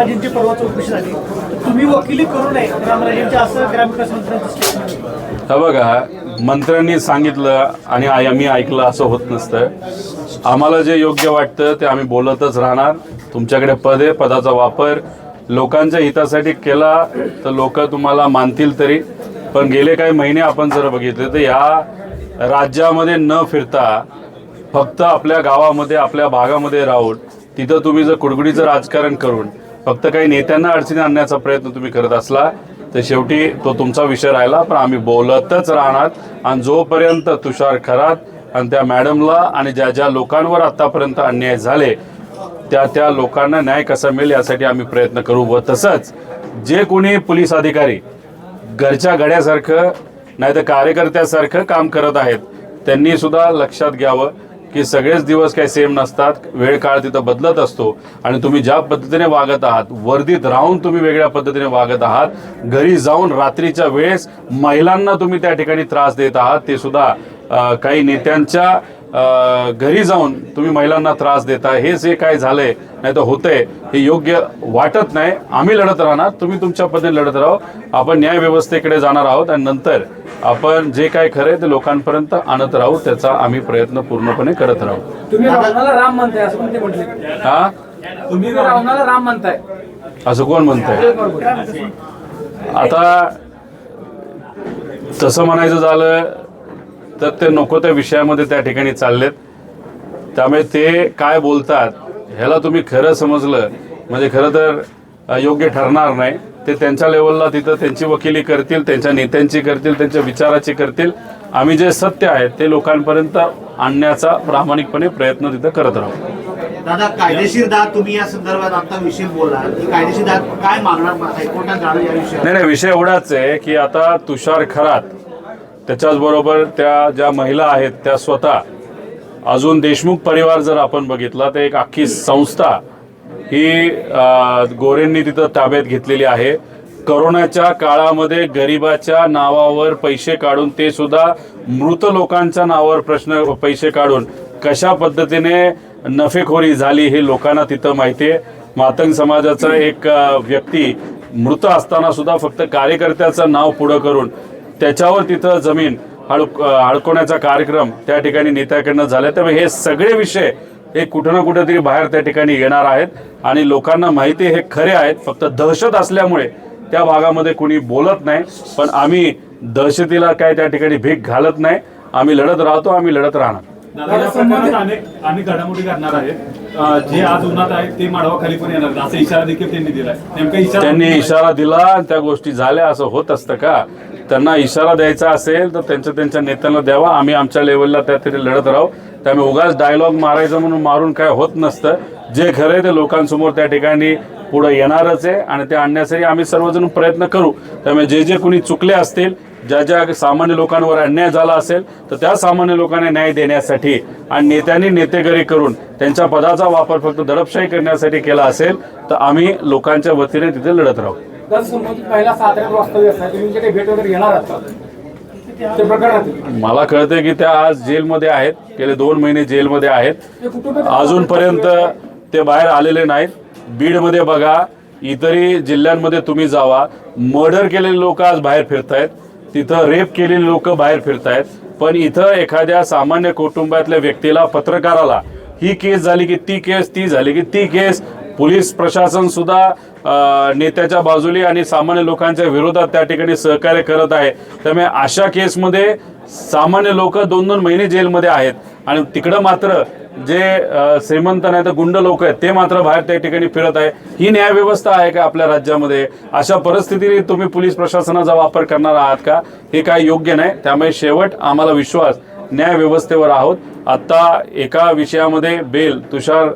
रामराजेंची परवा चौकशी झाली. तुम्ही वकिली करू नये. रामराजेंचे असं ग्रामविकास मंत्र्यांचं स्टेटमेंट हा बघा मंत्र्यांनी सांगितलं आणि आय- आम्ही ऐकलं असं होत नसतं. आम्हाला जे योग्य वाटतं ते आम्ही बोलतच राहणार. तुमच्याकडे पद आहे पदाचा वापर. लोकांच्या हितासाठी केला तर लोक तुम्हाला मानतील तरी. पण गेले काही महिने आपण जर बघितले तर या राज्यामध्ये न फिरता फक्त आपल्या गावामध्ये आपल्या भागामध्ये राहून तिथं तुम्ही जर कुडकुडीचं राजकारण करून फक्त काही नेत्यांना अडचणी आणण्याचा प्रयत्न तुम्ही करत असला तर शेवटी तो तुमचा विषय राहिला पण आम्ही बोलतच राहणार. आणि जोपर्यंत तुषार खरात आणि त्या मॅडमला आणि ज्या ज्या लोकांवर आतापर्यंत अन्याय झाले त्या त्या लोकांना न्याय कसा मिळेल यासाठी आम्ही प्रयत्न करू व तसंच जे कोणी पोलीस अधिकारी घरच्या गड्यासारखं नाही तर कार्यकर्त्यासारखं काम करत आहेत त्यांनी सुद्धा लक्षात घ्यावं. की सगळेच दिवस काही सेम नसतात वेळ काळ तिथं बदलत असतो आणि तुम्ही ज्या पद्धतीने वागत आहात वर्दीत राहून तुम्ही वेगळ्या पद्धतीने वागत आहात घरी जाऊन रात्रीच्या वेळेस महिलांना तुम्ही त्या ठिकाणी त्रास देत आहात ते सुद्धा काही नेत्यांच्या घरी जाऊन तुम्ही महिलांना त्रास देता हे जे काय झालंय नाही तर होतंय हे योग्य वाटत नाही. आम्ही लढत राहणार तुम्ही तुमच्या पद्धतीने लढत राहो. आपण न्याय व्यवस्थेकडे जाणार आहोत आणि नंतर आपण जे काय खरंय ते लोकांपर्यंत आणत राहू त्याचा आम्ही प्रयत्न पूर्णपणे करत राहू. तुम्ही रावणाला राम म्हणताय असं म्हटले? हा? तुम्ही रावणाला राम म्हणताय. असं कोण म्हणतंय? आता तसं म्हणायचं झालं तर ते नको त्या विषयामध्ये त्या ठिकाणी चाललेत. त्यामुळे ते काय बोलतात ह्याला तुम्ही खरं समजलं. म्हणजे खरं तर योग्य ठरणार नाही. ते त्यांच्या लेवलला तिथं त्यांची वकिली करतील त्यांच्या नेत्यांची करतील त्यांच्या विचाराची करतील. आम्ही जे सत्य आहे ते लोकांपर्यंत आणण्याचा प्रामाणिकपणे प्रयत्न तिथं करत राहू. दादा कायदेशीर दाद तुम्ही या संदर्भात आता विषय बोला कायदेशीर दाद काय मागणार हायकोर्टात या नाही नाही विषय एवढाच आहे की आता तुषार खरात त्याच्याचबरोबर त्या ज्या महिला आहेत त्या स्वतः अजून देशमुख परिवार जर आपण बघितला तर एक अख्खी संस्था ही गोरेंनी तिथं ताब्यात घेतलेली आहे. करोनाच्या काळामध्ये गरिबाच्या नावावर पैसे काढून ते सुद्धा मृत लोकांच्या नावावर प्रश्न पैसे काढून कशा पद्धतीने नफेखोरी झाली हे लोकांना तिथं माहिती आहे. मातंग समाजाचा एक व्यक्ती मृत असताना सुद्धा फक्त कार्यकर्त्याचं नाव पुढं करून त्याच्यावर तिथं जमीन अडक अडकवण्याचा कार्यक्रम त्या ठिकाणी नेत्याकडनं झाला. त्यामुळे हे सगळे विषय हे कुठं ना कुठं तरी बाहेर त्या ठिकाणी येणार आहेत. आणि लोकांना माहिती हे खरे आहेत. फक्त दहशत असल्यामुळे त्या भागामध्ये कुणी बोलत नाही. पण आम्ही दहशतीला काय त्या ठिकाणी भीक घालत नाही. आम्ही लढत राहतो आम्ही लढत राहणार. दादा अनेक अनेक घडामोडी घडणार आहेत. जे आज उन्हात आहेत ते माडवा खाली पण येणार असा इशारा देखील त्यांनी दिलाय. नेमका इशारा त्यांनी इशारा दिला आणि त्या गोष्टी झाल्या. असं होत असतं का? त्यांना इशारा द्यायचा असेल तर त्यांच्या त्यांच्या नेत्यांना द्यावा. आम्ही आमच्या लेवलला त्या तरी लढत राहू. त्यामुळे उगाच डायलॉग मारायचं म्हणून मारून काय होत नसतं. जे खरं आहे ते लोकांसमोर त्या ठिकाणी पुढे येणारच आहे आणि ते आणण्यासाठी आम्ही सर्वजण प्रयत्न करू. त्यामुळे जे जे कोणी चुकले असतील ज्या ज्या सामान्य लोकांवर अन्याय झाला असेल तर त्या सामान्य लोकांना न्याय देण्यासाठी आणि नेत्यांनी नेतेगरी करून त्यांच्या पदाचा वापर फक्त दडपशाही करण्यासाठी केला असेल तर आम्ही लोकांच्या वतीने तिथे लढत राहू. मला कळतंय की त्या आज जेलमध्ये आहेत. गेले दोन महिने जेलमध्ये आहेत. अजूनपर्यंत ते बाहेर आलेले नाहीत. बीडमध्ये बघा इतरही जिल्ह्यांमध्ये तुम्ही जावा. मर्डर केलेले लोक आज बाहेर फिरतायत. तिथं रेप केलेले लोक बाहेर फिरतायत. पण इथं एखाद्या सामान्य कुटुंबातल्या व्यक्तीला पत्रकाराला ही केस झाली की ती केस ती झाली की ती केस पोलीस प्रशासन सुद्धा नेत्याच्या बाजूली आणि सामान्य लोकांच्या विरोधात त्या ठिकाणी सहकार्य करत आहे. त्यामुळे अशा केसमध्ये सामान्य लोक दोन दोन महिने जेलमध्ये आहेत. आणि तिकडं मात्र जे श्रीमंत नाही तर गुंड लोक आहेत ते मात्र बाहेर त्या ठिकाणी फिरत आहे. ही न्यायव्यवस्था आहे का आपल्या राज्यामध्ये? अशा परिस्थितीने तुम्ही पोलीस प्रशासनाचा वापर करणार आहात का? हे काय योग्य नाही. त्यामुळे शेवट आम्हाला विश्वास न्याय व्यवस्थेवर आहोत. आता एका विषयामध्ये बेल तुषार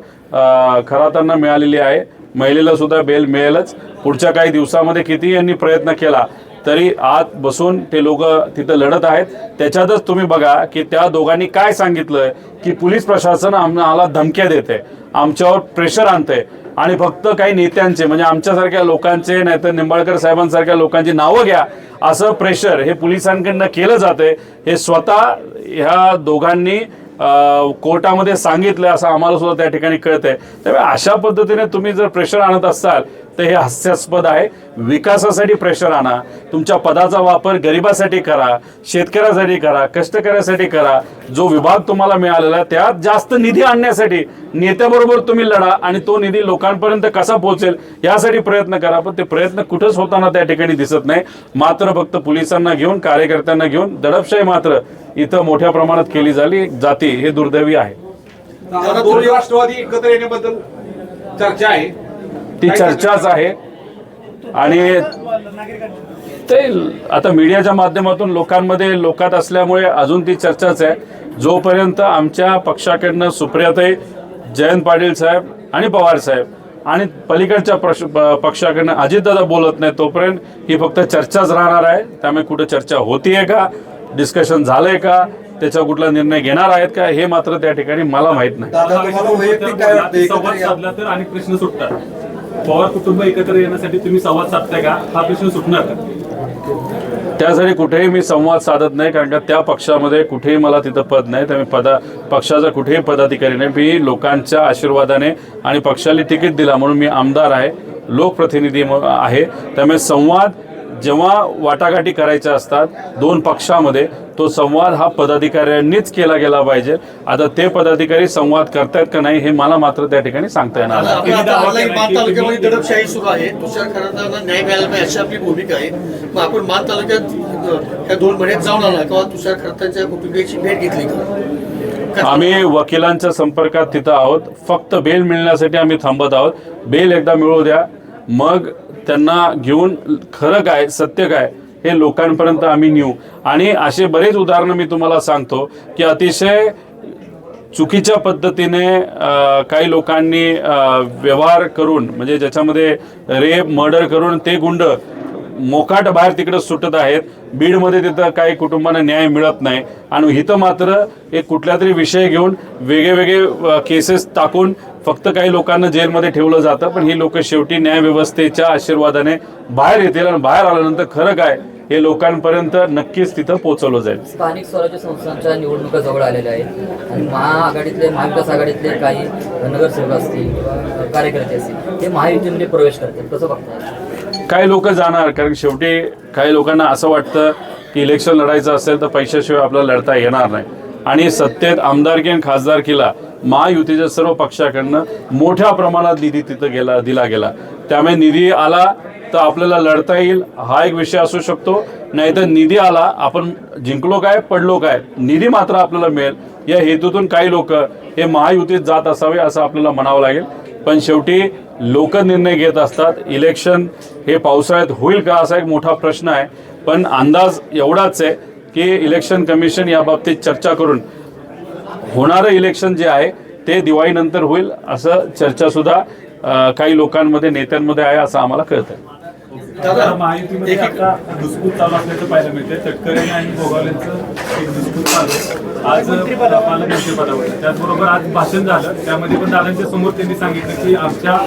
खरातांना मिळालेली आहे. महिलेला सुद्धा बेल मिळेलच. पुढच्या काही दिवसामध्ये किती यांनी प्रयत्न केला तरी आत बसून ते लोक तिथं लढत आहेत. त्याच्यातच तुम्ही बघा की त्या दोघांनी काय सांगितलंय की पोलीस प्रशासन आम्हाला धमक्या देते आमच्यावर प्रेशर आणते आणि फक्त काही नेत्यांचे म्हणजे आमच्यासारख्या लोकांचे नाहीतर निंबाळकर साहेबांसारख्या लोकांची नावं घ्या. असं प्रेशर हे पोलिसांकडनं केलं जाते हे स्वतः ह्या दोघांनी कोर्टामध्ये सांगितलं असं आम्हाला सुद्धा त्या ठिकाणी कळतंय. त्यामुळे अशा पद्धतीने तुम्ही जर प्रेशर आणत असाल तर हे हास्यास्पद आहे. विकासासाठी प्रेशर आणा. तुमच्या पदाचा वापर गरिबासाठी करा शेतकऱ्यासाठी करा कष्टकऱ्यासाठी करा. जो विभाग तुम्हाला मिळालेला त्यात जास्त निधी आणण्यासाठी नेत्याबरोबर तुम्ही लढा आणि तो निधी लोकांपर्यंत कसा पोहोचेल यासाठी प्रयत्न करा. पण ते प्रयत्न कुठंच होताना त्या ठिकाणी दिसत नाही. मात्र फक्त पोलिसांना घेऊन कार्यकर्त्यांना घेऊन दडपशाही मात्र इथं मोठ्या प्रमाणात केली झाली. जाते हे दुर्दैवी आहे. राष्ट्रवादी एकत्र येण्याबद्दल चर्चा आहे. ती चर्चाच आहे. आणि ते आता मीडियाच्या माध्यमातून लोकांमध्ये लोकात असल्यामुळे अजून ती चर्चाच आहे. जोपर्यंत आमच्या पक्षाकडनं सुप्रियाताई जयंत पाटील साहेब आणि पवार साहेब आणि पलीकडच्या प्रश पक्षाकडनं अजितदादा बोलत नाही तोपर्यंत ही फक्त चर्चाच राहणार आहे. त्यामुळे कुठं चर्चा होतीये का? डिस्कशन झालंय का? त्याच्यावर कुठला निर्णय घेणार आहेत का? हे मात्र त्या ठिकाणी मला माहीत नाही. पवार कुटुंब एकत्र येण्यासाठी तुम्ही संवाद साधताय का? हा प्रश्न सुटणार का? त्यासाठी कुठेही मी संवाद साधत नाही कारण का त्या पक्षामध्ये कुठेही मला तिथं पद नाही. त्यामुळे पदा पक्षाचा कुठेही पदाधिकारी नाही. मी लोकांच्या आशीर्वादाने आणि पक्षाला तिकीट दिला म्हणून मी आमदार आहे लोकप्रतिनिधी आहे. त्यामुळे संवाद जेव्हा वाटाघाटी करायच्या असतात दोन पक्षामध्ये तो संवाद हा पदाधिकाऱ्यांनीच केला गेला पाहिजे. आता ते पदाधिकारी संवाद करतायत का नाही हे मला मात्र त्या ठिकाणी सांगता येणार नाही. दडपशाही सुरू आहे. तुषार खरातांना न्याय मिळाला पाहिजे अशी आपली भूमिका आहे. मग आपण मान तालुक्यात ह्या दोन महिन्यात जाऊन आला किंवा तुषार खरातांच्या कुटुंबियाची भेट घेतली का? आम्ही वकिलांच्या संपर्कात तिथं आहोत. फक्त बेल मिळण्यासाठी आम्ही थांबत आहोत. बेल एकदा मिळू द्या. मग त्यांना घेऊन खरं काय सत्य काय हे लोकांपर्यंत आम्ही नेऊ. आणि असे बरेच उदाहरणं मी तुम्हाला सांगतो की अतिशय चुकीच्या पद्धतीने काही लोकांनी व्यवहार करून म्हणजे ज्याच्यामध्ये रेप मर्डर करून ते गुंड मोकाट बाहेर तिकडे सुटत आहेत. बीडमध्ये तिथं काही कुटुंबांना न्याय मिळत नाही. आणि इथं मात्र एक कुठल्या तरी विषय घेऊन वेगळे वेगळे केसेस टाकून फक्त काही लोकांना जेलमध्ये ठेवलं जातं. पण ही लोक शेवटी न्यायव्यवस्थेच्या आशीर्वादाने बाहेर येतील आणि बाहेर आल्यानंतर खरं काय हे लोकांपर्यंत नक्कीच तिथं पोहोचवलं जाईल. स्थानिक स्वराज्य संस्थांच्या निवडणुका जवळ आलेल्या आहेत. आणि महाआघाडीतले महाविकास आघाडीतले काही नगरसेवक असतील कार्यकर्ते असतील ते महायुतीमध्ये प्रवेश करतात कसं बघतात काही लोक जाणार कारण शेवटी काही लोकांना असं वाटतं की इलेक्शन लढायचं असेल तर पैशाशिवाय आपल्याला लढता येणार नाही. आणि सत्तेत आमदारकी आणि खासदारकीला महायुतीच्या सर्व पक्षाकडनं मोठ्या प्रमाणात निधी तिथं गेला दिला गेला. त्यामुळे निधी आला तर आपल्याला लढता येईल हा एक विषय असू शकतो. नाहीतर निधी आला आपण जिंकलो काय पडलो काय निधी मात्र आपल्याला मिळेल. या हेतूतून काही लोक हे महायुतीत जात असावे असं आपल्याला म्हणावं लागेल. पण शेवटी लोक निर्णय घेत असतात. इलेक्शन हे पावसाळ्यात होईल का असा एक मोठा प्रश्न आहे. पण अंदाज एवढाच आहे की इलेक्शन कमिशन याबाबतीत चर्चा करून होणारं इलेक्शन जे आहे ते दिवाळीनंतर होईल असं चर्चा सुद्धा काही लोकांमध्ये नेत्यांमध्ये आहे असं आम्हाला कळतं आहे दुसपूत चालू असल्याचं पाहायला मिळते तटकरे आणि गोगावलेंचं एक दुसपूत चालू आज पालकमंत्री पदावर त्याचबरोबर आज भाषण झालं. त्यामध्ये पण दादांच्या समोर त्यांनी सांगितलं की आमच्या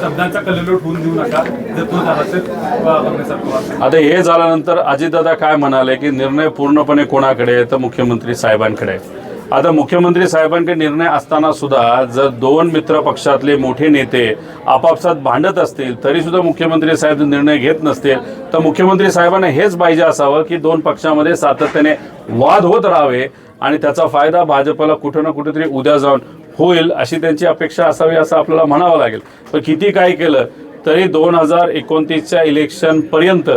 शब्दांचा कललोट होऊन देऊ नका. जर तो झाला तर आता हे झाल्यानंतर अजितदादा काय म्हणाले की निर्णय पूर्णपणे कोणाकडे आहे? तर मुख्यमंत्री साहेबांकडे आता मुख्यमंत्री साहेबांकडे निर्णय असताना सुद्धा जर दोन मित्र पक्षातले मोठे नेते आपापसात भांडत असतील तरी सुद्धा मुख्यमंत्री साहेब निर्णय घेत नसतील. तर मुख्यमंत्री साहेबांना हेच पाहिजे असावं की दोन पक्षामध्ये सातत्याने वाद होत राहावे. आणि त्याचा फायदा भाजपला कुठं ना कुठेतरी उद्या जाऊन होईल अशी त्यांची अपेक्षा असावी असं आपल्याला म्हणावं लागेल. पण किती काय केलं तरी दोन हजार एकोणतीसच्या इलेक्शनपर्यंत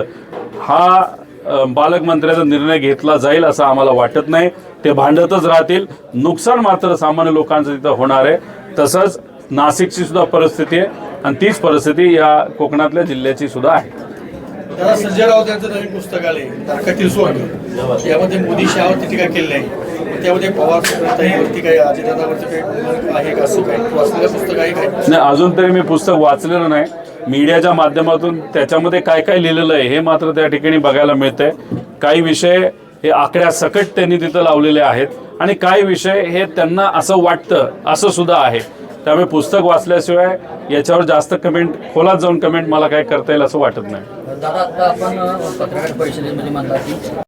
हा बालकमंत्र्याचा निर्णय घेतला जाईल असं आम्हाला वाटत नाही. ते भांडतच राहतील. नुकसान मात्र सामान्य लोकांचं तिथं होणार आहे. तसंच नाशिकची सुद्धा परिस्थिती आहे आणि तीच परिस्थिती या कोकणातल्या जिल्ह्याची सुद्धा आहे. दादा संजय राऊत यांचं नवीन पुस्तक आले तारकातील सुवर्ण यामध्ये मोदी शहावरती टीका केली नाही. त्यामध्ये पवार सुप्रियाताईवरती काही अजितदादावरती काही आहे का असं काही? वाचलेलं पुस्तक आहे काय? नाही अजून तरी मी पुस्तक वाचलेलं नाही. मीडियाच्या माध्यमातून त्याच्यामध्ये काय काय लिहिलेलं आहे हे मात्र त्या ठिकाणी बघायला मिळतंय. काही विषय हे आकड्या सकट त्यांनी तिथं लावलेले आहेत आणि काही विषय हे त्यांना असं वाटतं असं सुद्धा आहे. त्यामुळे पुस्तक वाचल्याशिवाय याच्यावर जास्त कमेंट खोलात जाऊन कमेंट मला काय करता येईल असं वाटत नाही. दादा आता आपण पत्रकार परिषदेमध्ये म्हणला की